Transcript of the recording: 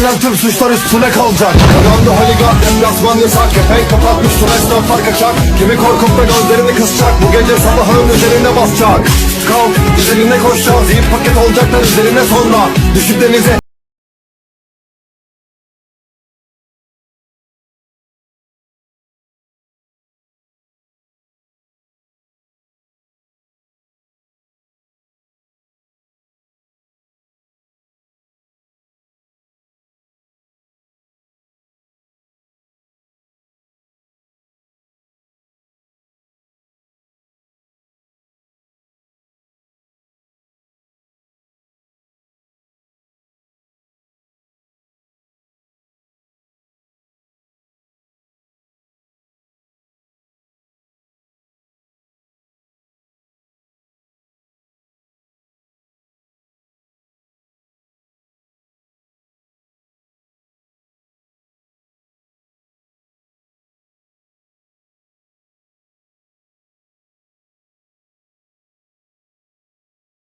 İşlenen tüm suçlar üstüne kalacak. Yandı holigan deplasman yasak. Kepenk kapatmış tüm esnaflar kaçak Kimi korkup da gözlerini kısacak. Bu gece sabahın üzerine basacak. Kalk üzerine koşacağız. İyi paket olacaklar üzerine sonra. Düşüp denize